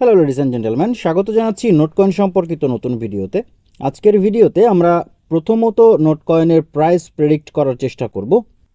Hello ladies and gentleman স্বাগত জানাচ্ছি নোটকয়েন সম্পর্কিত নতুন ভিডিওতে। আজকের ভিডিওতে আমরা প্রথমত নোটকয়েনের প্রাইস প্রেডিক্ট করার চেষ্টা করব।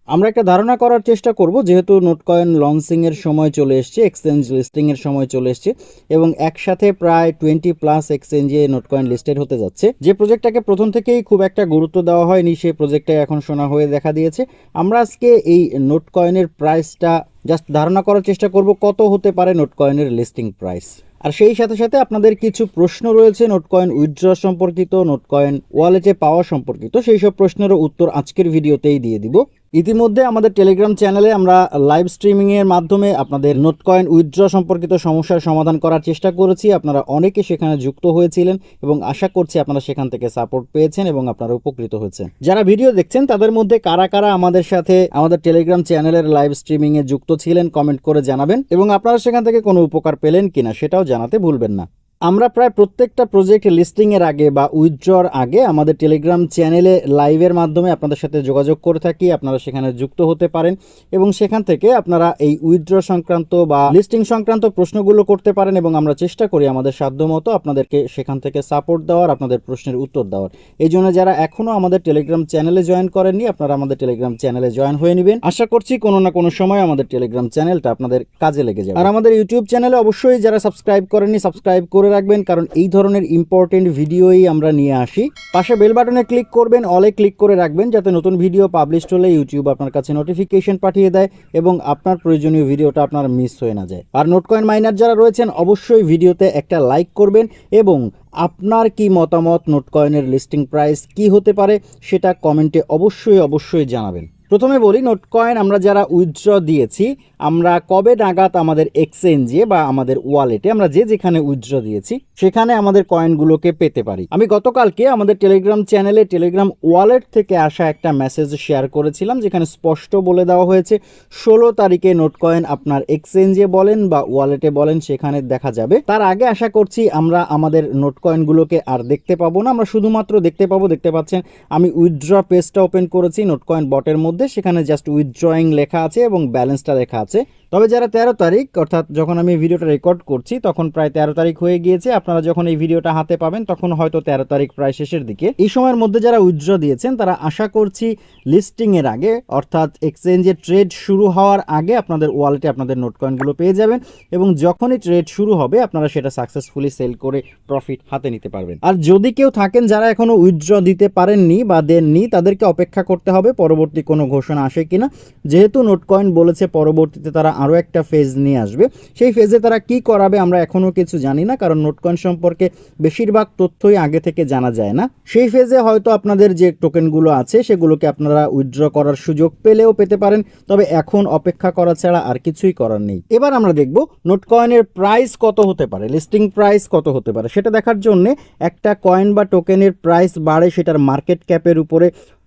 আমরা একটা ধারণা করার চেষ্টা করব, যেহেতু নোটকয়েন লঞ্চিংয়ের সময় চলে এসছে এক্সচেঞ্জ লিস্টিংয়ের সময় চলে এসছে, এবং একসাথে প্রায় টোয়েন্টি প্লাস এক্সচেঞ্জে নোটকয়েন লিস্টেড হতে যাচ্ছে। যে প্রজেক্টটাকে প্রথম থেকেই খুব একটা গুরুত্ব দেওয়া হয়নি, সেই প্রজেক্টটা এখন শোনা হয়ে দেখা দিয়েছে। আমরা আজকে এই নোটকয়েনের প্রাইসটা জাস্ট ধারণা করার চেষ্টা করব, কত হতে পারে নোটকয়েনের লিস্টিং প্রাইস আর সেই সাথে সাথে আপনাদের কিছু প্রশ্ন রয়েছে নোটকয়েন উইথড্র সম্পর্কিত, নোটকয়েন ওয়ালেটে পাওয়া সম্পর্কিত, সেই সব প্রশ্নেরও উত্তর আজকের ভিডিওতেই দিয়ে দিব। ইতিমধ্যে আমাদের টেলিগ্রাম চ্যানেলে আমরা লাইভ স্ট্রিমিং এর মাধ্যমে আপনাদের নোটকয়েন উইথড্র সম্পর্কিত সমস্যার সমাধান করার চেষ্টা করেছি। আপনারা অনেকে সেখানে যুক্ত হয়েছিলেন এবং আশা করছি আপনারা সেখান থেকে সাপোর্ট পেয়েছেন এবং আপনারা উপকৃত হয়েছেন। যারা ভিডিও দেখছেন, তাদের মধ্যে কারা কারা আমাদের সাথে আমাদের টেলিগ্রাম চ্যানেলের লাইভ স্ট্রিমিং এ যুক্ত ছিলেন কমেন্ট করে জানাবেন এবং আপনারা সেখান থেকে কোনো উপকার পেলেন কিনা সেটাও জানাতে ভুলবেন না। আমরা প্রায় প্রত্যেকটা প্রজেক্ট লিস্টিংয়ের আগে বা উইথড্রর আগে আমাদের টেলিগ্রাম চ্যানেলে লাইভের মাধ্যমে আপনাদের সাথে যোগাযোগ করে থাকি, আপনারা সেখানে যুক্ত হতে পারেন এবং সেখান থেকে আপনারা এই উইথড্র সংক্রান্ত বা লিস্টিং সংক্রান্ত প্রশ্নগুলো করতে পারেন এবং আমরা চেষ্টা করি আমাদের সাধ্যমতো আপনাদেরকে সেখান থেকে সাপোর্ট দেওয়ার, আপনাদের প্রশ্নের উত্তর দেওয়ার। এই জন্য যারা এখনও আমাদের টেলিগ্রাম চ্যানেলে জয়েন করেননি, আপনারা আমাদের টেলিগ্রাম চ্যানেলে জয়েন হয়ে নেবেন। আশা করছি কোনো না কোনো সময় আমাদের টেলিগ্রাম চ্যানেলটা আপনাদের কাজে লেগে যাবে। আর আমাদের ইউটিউব চ্যানেলে অবশ্যই যারা সাবস্ক্রাইব করেননি সাবস্ক্রাইব করে রাখবেন, কারণ এই ধরনের ইম্পর্টেন্ট ভিডিওই আমরা নিয়ে আসি। পাশে বেল বাটনে ক্লিক করবেন অলে ক্লিক করে রাখবেন, যাতে নতুন ভিডিও পাবলিশ হলে ইউটিউব আপনার কাছে নোটিফিকেশন পাঠিয়ে দেয় এবং আপনার প্রয়োজনীয় ভিডিওটা আপনার মিস হয়ে না যায়। আর নোটকয়েন মাইনার যারা রয়েছেন, অবশ্যই ভিডিওতে একটা লাইক করবেন এবং আপনার কি মতামত, নোটকয়েনের লিস্টিং প্রাইস কি হতে পারে, সেটা কমেন্টে অবশ্যই অবশ্যই জানাবেন। প্রথমে বলি, নোট কয়েন আমরা যারা উইথড্র দিয়েছি, আমরা কবে নাগাদ আমাদের এক্সচেঞ্জে বা আমাদের ওয়ালেটে আমরা যে যেখানে উইথড্র দিয়েছি, সেখানে আমাদের কয়েনগুলোকে পেতে পারি। আমি গতকালকে আমাদের টেলিগ্রাম চ্যানেলে টেলিগ্রাম ওয়ালেট থেকে আসা একটা মেসেজ শেয়ার করেছিলাম, যেখানে স্পষ্ট বলে দেওয়া হয়েছে, ষোলো তারিখে নোট কয়েন আপনার এক্সচেঞ্জে বলেন বা ওয়ালেটে বলেন, সেখানে দেখা যাবে। তার আগে আশা করছি আমরা আমাদের নোট কয়েনগুলোকে আর দেখতে পাবো না, আমরা শুধুমাত্র দেখতে পাবো, দেখতে পাচ্ছেন, আমি উইথড্র পেজটা ওপেন করেছি, নোট কয়েন বটের মধ্যে সেখানে জাস্ট উইথড্রয়িং লেখা আছে এবং ব্যালেন্সটা লেখা আছে। তবে যারা তেরো তারিখ, অর্থাৎ যখন আমি ভিডিওটা রেকর্ড করছি, তখন প্রায় তেরো তারিখ হয়ে গিয়েছে। আপনারা যখন এই ভিডিওটা হাতে পাবেন, তখন হয়তো তেরো তারিখ প্রায় শেষের দিকে। এই সময়ের মধ্যে যারা উইথড্র দিয়েছেন, তারা আশা করছি লিস্টিংয়ের আগে, অর্থাৎ এক্সচেঞ্জে ট্রেড শুরু হওয়ার আগে আপনাদের ওয়ালেটে আপনাদের নোট কয়েনগুলো পেয়ে যাবেন এবং যখনই ট্রেড শুরু হবে, আপনারা সেটা সাকসেসফুলি সেল করে প্রফিট হাতে নিতে পারবেন। আর যদি কেউ থাকেন যারা এখনও উইথড্র দিতে পারেননি বা দেননি, তাদেরকে অপেক্ষা করতে হবে, পরবর্তী কোনো ঘোষণা আসে কিনা। যেহেতু নোট কয়েন বলেছে, পরবর্তীতে তারা আরও একটা ফেজ নিয়ে আসবে। সেই ফেজে তারা কি করাবে আমরা এখনও কিছু জানি না, কারণ নোট কয়েন সম্পর্কে বেশিরভাগ তথ্যই আগে থেকে জানা যায় না। সেই ফেজে হয়তো আপনাদের যে টোকেনগুলো আছে, সেগুলোকে আপনারা উইথড্র করার সুযোগ পেলেও পেতে পারেন, তবে এখন অপেক্ষা করা ছাড়া আর কিছুই করার নেই। এবার আমরা দেখব নোট কয়েনের প্রাইস কত হতে পারে লিস্টিং প্রাইস কত হতে পারে। সেটা দেখার জন্য একটা কয়েন বা টোকেনের প্রাইস বাড়ে সেটার মার্কেট ক্যাপের উপরে।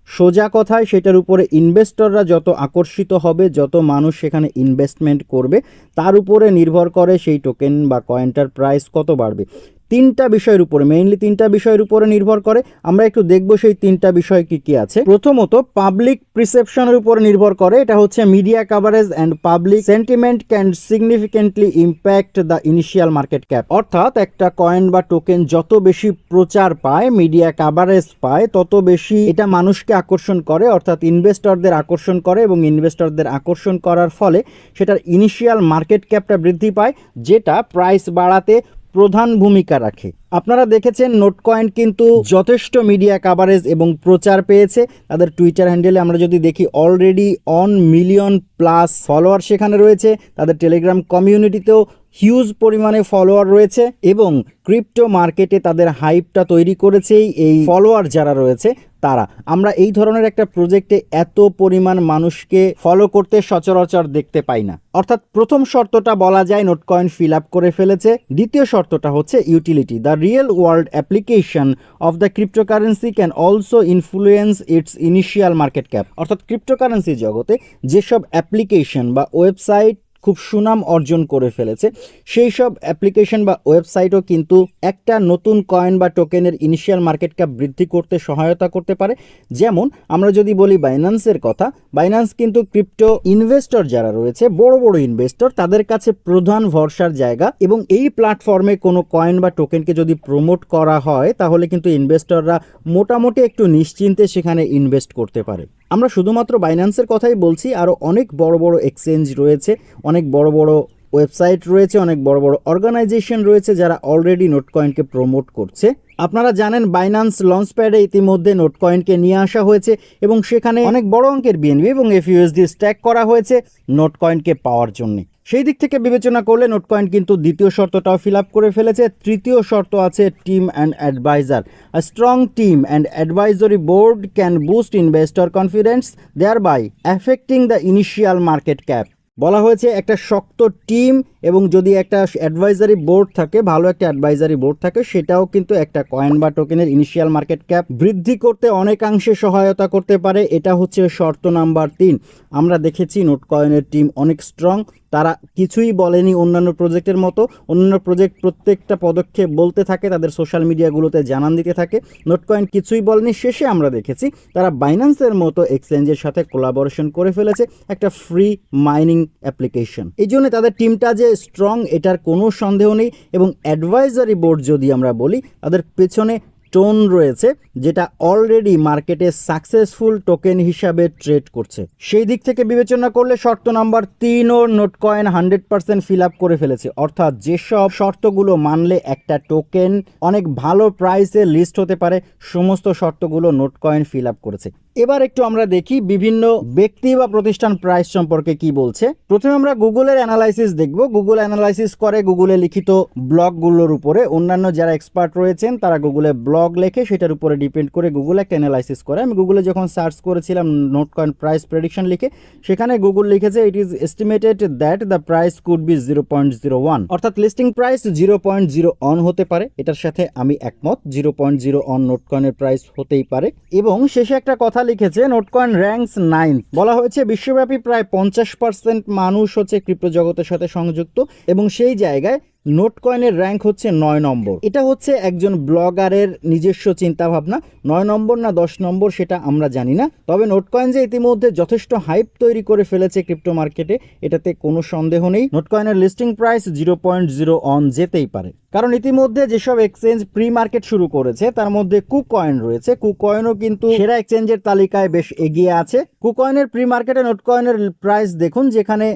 সোজা কথায় সেটার উপরে ইনভেস্টররা যত আকর্ষিত হবে, যত মানুষ সেখানে ইনভেস্টমেন্ট করবে, তার উপরে নির্ভর করে সেই টোকেন বা কয়েনটার প্রাইস কত বাড়বে। তিনটা বিষয়ের উপরে মেইনলি তিনটা বিষয়ের উপরে নির্ভর করে। আমরা একটু দেখব সেই তিনটা বিষয় কি কি আছে। প্রথমত পাবলিক প্রিসেপশনের উপরে নির্ভর করে। এটা হচ্ছে media coverage and public sentiment can significantly impact the initial market cap অর্থাৎ একটা কয়েন বা টোকেন যত বেশি প্রচার পায় মিডিয়া কাভারেজ পায়, তত বেশি এটা মানুষকে আকর্ষণ করে, অর্থাৎ ইনভেস্টরদের আকর্ষণ করে এবং ইনভেস্টরদের আকর্ষণ করার ফলে সেটার ইনিশিয়াল মার্কেট ক্যাপটা বৃদ্ধি পায়, যেটা প্রাইস বাড়াতে প্রধান ভূমিকা রাখে। আপনারা দেখেছেন নোট কয়েন কিন্তু যথেষ্ট মিডিয়া কাভারেজ এবং প্রচার পেয়েছে। তাদের টুইটার হ্যান্ডেলে আমরা যদি দেখি already one million plus follower সেখানে রয়েছে। তাদের টেলিগ্রাম কমিউনিটিতেও হিউজ পরিমাণে ফলোয়ার রয়েছে এবং ক্রিপ্টো মার্কেটে তাদের হাইপটা তৈরি করেছেই এই ফলোয়ার যারা রয়েছে। তারা। আমরা এই ধরনের একটা প্রজেক্টে এত পরিমাণ মানুষকে ফলো করতে সচরাচর দেখতে পাই না। অর্থাৎ প্রথম শর্তটা বলা যায় নোট কয়েন ফিল আপ করে ফেলেছে। দ্বিতীয় শর্তটা হচ্ছে utility the real world application of the cryptocurrency can also influence its initial market cap অর্থাৎ ক্রিপ্টোকারেন্সি জগতে যেসব অ্যাপ্লিকেশন বা ওয়েবসাইট খুব সুনাম অর্জন করে ফেলেছে। সেই সব অ্যাপ্লিকেশন বা ওয়েবসাইটও কিন্তু একটা নতুন কয়েন বা টোকেনের ইনিশিয়াল মার্কেট ক্যাপ বৃদ্ধি করতে সহায়তা করতে পারে। যেমন আমরা যদি বলি বাইন্যান্সের কথা বাইন্যান্স কিন্তু ক্রিপ্টো ইনভেস্টর যারা রয়েছে, বড় বড় ইনভেস্টর তাদের কাছে প্রধান ভরসার জায়গা এবং এই প্ল্যাটফর্মে কোনো কয়েন বা টোকেনকে যদি প্রমোট করা হয়, তাহলে কিন্তু ইনভেস্টররা মোটামুটি একটু নিশ্চিন্তে সেখানে ইনভেস্ট করতে পারে। আমরা শুধুমাত্র বাইন্যান্সের কথাই বলছি আরও অনেক বড় বড় এক্সচেঞ্জ রয়েছে, অনেক বড় বড় ওয়েবসাইট রয়েছে, অনেক বড় বড় অর্গানাইজেশন রয়েছে যারা অলরেডি নোট কয়েনকে প্রমোট করছে। আপনারা জানেন বাইন্যান্স লঞ্চ প্যাডে ইতিমধ্যে নোট কয়েনকে নিয়ে আসা হয়েছে এবং সেখানে অনেক বড় অঙ্কের বিএনবি এবং এফ এফইউএসডি স্ট্যাক করা হয়েছে নোট কয়েনকে পাওয়ার জন্য। সেই দিক থেকে বিবেচনা করলে নোট কয়েন কিন্তু দ্বিতীয় শর্তটাও ফিল আপ করে ফেলেছে। তৃতীয় শর্ত আছে team and adviser. A strong team and advisory board can boost investor confidence thereby affecting the initial market cap বলা হয়েছে, একটা শক্ত টিম এবং যদি একটা অ্যাডভাইজারি বোর্ড থাকে, ভালো একটা অ্যাডভাইজারি বোর্ড থাকে, সেটাও কিন্তু একটা কয়েন বা টোকেনের ইনিশিয়াল মার্কেট ক্যাপ বৃদ্ধি করতে অনেকাংশে সহায়তা করতে পারে। এটা হচ্ছে শর্ত নাম্বার তিন। আমরা দেখেছি নোট কয়েনের টিম অনেক স্ট্রং তারা কিছুই বলেনি অন্যান্য প্রজেক্টের মতো। অন্যান্য প্রজেক্ট প্রত্যেকটা পদক্ষেপ বলতে থাকে, তাদের সোশ্যাল মিডিয়াগুলোতে জানান দিতে থাকে। নোট কয়েন কিছুই বলেনি, শেষে আমরা দেখেছি তারা বাইন্যান্সের মতো এক্সচেঞ্জের সাথে কোলাবোরেশন করে ফেলেছে, একটা ফ্রি মাইনিং অ্যাপ্লিকেশন। এই জন্য তাদের টিমটা যে স্ট্রং, এটার কোনো সন্দেহ নেই এবং অ্যাডভাইজারি বোর্ড যদি আমরা বলি, তাদের পেছনে টোন রয়েছে, যেটা অলরেডি মার্কেটে সাকসেসফুল টোকেন হিসাবে ট্রেড করছে। সেই দিক থেকে বিবেচনা করলে শর্ত নাম্বার তিন ও Notcoin hundred percent fill up করে ফেলেছে। অর্থাৎ যেসব শর্তগুলো মানলে একটা টোকেন অনেক ভালো প্রাইসে লিস্ট হতে পারে, সমস্ত শর্তগুলো নোট কয়েন ফিল আপ করেছে। এবার একটু আমরা দেখি বিভিন্ন ব্যক্তি বা প্রতিষ্ঠান প্রাইস সম্পর্কে কি বলছে। প্রথমে আমরা গুগলের অ্যানালাইসিস দেখব। গুগল অ্যানালাইসিস করে গুগলে লিখিত ব্লগগুলোর উপরে। অন্যান্য যারা এক্সপার্ট রয়েছেন, তারা গুগলে ব্লগ লেখে সেটার উপরে ডিপেন্ড করে গুগল একটা অ্যানালাইসিস করে। আমি গুগলে যখন সার্চ করেছিলাম নোট কয়েন প্রাইস প্রেডিকশন লিখে, সেখানে গুগল লিখেছে it is estimated that the price could be zero point zero one অর্থাৎ listing price zero point zero one হতে পারে। এটার সাথে আমি একমত জিরো পয়েন্ট জিরো অন নোট কয়েনের প্রাইস হতেই পারে। এবং শেষে একটা কথা লিখেছে নোট কয়েন র্যাঙ্কস নাইন। বলা হয়েছে, বিশ্বব্যাপী প্রায় পঞ্চাশ পার্সেন্ট মানুষ হচ্ছে ক্রিপ্টো জগতের সাথে সংযুক্ত এবং সেই জায়গায় নোট কয়েনের র্যাঙ্ক হচ্ছে নয় নম্বর। এটা হচ্ছে একজন ব্লগারের নিজস্ব চিন্তা ভাবনা নয় নম্বর না দশ নম্বর সেটা আমরা জানি না। তবে নোট কয়েন যে ইতিমধ্যে যথেষ্ট হাইপ তৈরি করে ফেলেছে ক্রিপ্টো মার্কেটে, এটাতে কোনো সন্দেহ নেই। নোট কয়েনের listing price zero point zero one যেতেই পারে। কারণ ইতিমধ্যে যেসব এক্সচেঞ্জ প্রি মার্কেট শুরু করেছে, তার মধ্যে কুকয়েন রয়েছে। কুকয়েনও কিন্তু সেরা এক্সচেঞ্জের তালিকায় বেশ এগিয়ে আছে। কুকয়েনের প্রি মার্কেটে নোট কয়েনের প্রাইস দেখুন, যেখানে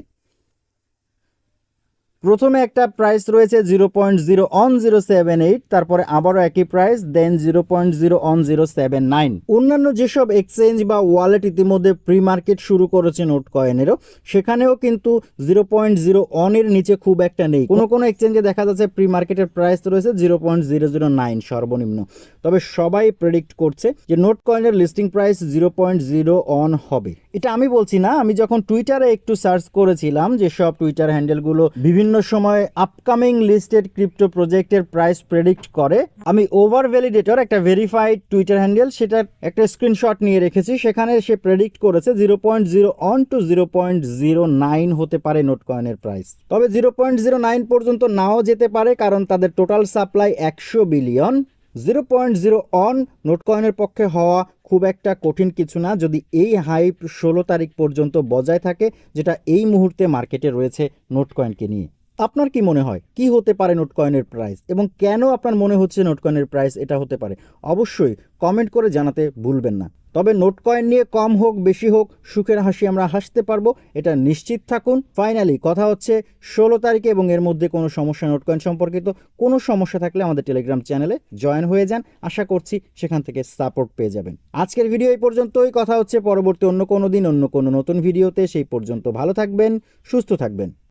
প্রথমে একটা প্রাইস রয়েছে zero point zero one zero seven eight তারপরে আবারও একই price then zero point zero one zero seven nine অন্যান্য যেসব এক্সচেঞ্জ বা ওয়ালেট ইতিমধ্যে প্রি মার্কেট শুরু করেছে নোট কয়েনেরও সেখানেও কিন্তু জিরো পয়েন্ট জিরো অনের নিচে খুব একটা নেই। কোনো কোনো এক্সচেঞ্জে দেখা যাচ্ছে প্রি মার্কেটের প্রাইস রয়েছে zero point zero zero nine সর্বনিম্ন। তবে সবাই প্রেডিক্ট করছে যে নোট কয়েনের listing price zero point zero one হবে। এটা আমি বলছি না, আমি যখন টুইটারে একটু সার্চ করেছিলাম যে সব টুইটার হ্যান্ডেলগুলো বিভিন্ন সময় আপকামিং লিস্টেড ক্রিপ্টো প্রজেক্টের প্রাইস প্রেডিক্ট করে। আমি ওভার ভ্যালিডেটর একটা ভেরিফাইড টুইটার হ্যান্ডেল সেটার একটা স্ক্রিনশট নিয়ে রেখেছি। সেখানে সে প্রেডিক্ট করেছে zero point zero one two zero point zero nine হতে পারে নোট কয়েনের প্রাইস তবে জিরো পয়েন্ট জিরো নাইন পর্যন্ত নাও যেতে পারে, কারণ তাদের টোটাল সাপ্লাই একশো billion zero point zero one note কয়েনের পক্ষে হওয়া খুব একটা কঠিন কিছু না। যদি এই হাইপ ষোলো তারিখ পর্যন্ত বজায় থাকে, যেটা এই মুহূর্তে মার্কেটে রয়েছে নোট কয়েনকে নিয়ে। আপনার কি মনে হয়? কি হতে পারে নোট কয়েনের প্রাইস এবং কেন আপনার মনে হচ্ছে নোট কয়েনের প্রাইস এটা হতে পারে? অবশ্যই কমেন্ট করে জানাতে ভুলবেন না। তবে নোট কয়েন নিয়ে কম হোক, বেশি হোক, সুখের হাসি আমরা হাসতে পারব, এটা নিশ্চিত থাকুন। ফাইনালি কথা হচ্ছে ষোলো তারিখে এবং এর মধ্যে কোনো সমস্যা নোট কয়েন সম্পর্কিত, কোনো সমস্যা থাকলে আমাদের টেলিগ্রাম চ্যানেলে জয়েন হয়ে যান। আশা করছি সেখান থেকে সাপোর্ট পেয়ে যাবেন। আজকের ভিডিও এই পর্যন্তই। কথা হচ্ছে পরবর্তী অন্য কোনো দিন, অন্য কোনো নতুন ভিডিওতে সেই পর্যন্ত ভালো থাকবেন, সুস্থ থাকবেন।